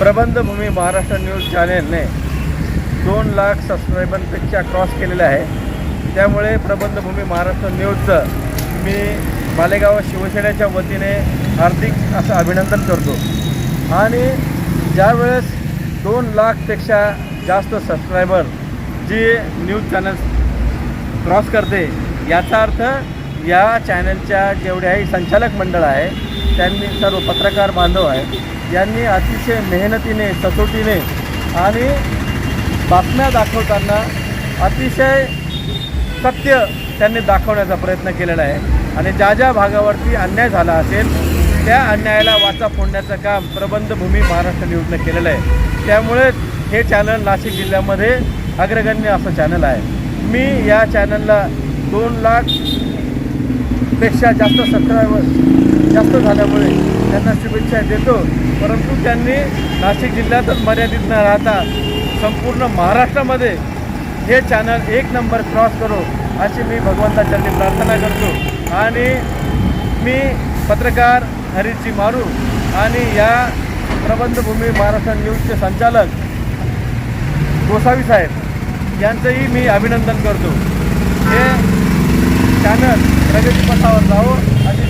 प्रबंधभूमी Maharashtra news चॅनेलने दोन lakh सबस्क्रायबरपेक्षा cross केलेलं आहे. त्यामुळे प्रबंधभूमी महाराष्ट्र न्यूजचं मी मालेगाव शिवसेनेच्या वतीने हार्दिक असं अभिनंदन करतो. आणि ज्यावेळेस दोन लाखपेक्षा जास्त subscriber Zee news channel cross करते याचा अर्थ या चॅनलच्या जेवढ्याही संचालक मंडळ आहे त्यांनी सर्व पत्रकार बांधव आहे यांनी अतिशय मेहनतीने कसोटीने आणि बातम्या दाखवताना अतिशय सत्य त्यांनी दाखवण्याचा प्रयत्न केलेला आहे. आणि ज्या ज्या भागावरती अन्याय झाला असेल त्या अन्यायाला वाचा फोडण्याचं काम प्रबंधभूमी महाराष्ट्र न्यूजनं केलेलं आहे. त्यामुळे हे चॅनल नाशिक जिल्ह्यामध्ये अग्रगण्य असं चॅनल आहे. मी या चॅनलला दोन लाख पेक्षा जास्त सबस्क्रायबर जास्त झाल्यामुळे त्यांना शुभेच्छा देतो. परंतु त्यांनी नाशिक जिल्ह्यातच मर्यादित न राहता संपूर्ण महाराष्ट्रामध्ये हे चॅनल एक नंबर क्रॉस करो अशी मी भगवंताच्यांनी प्रार्थना करतो. आणि मी पत्रकार हरीशजी मारू आणि या प्रबंधभूमी महाराष्ट्र न्यूजचे संचालक गोसावी साहेब यांचंही मी अभिनंदन करतो. हे चॅनल प्रगतीपथावर जावं अशी शुभेच्छा देतो धन्यवाद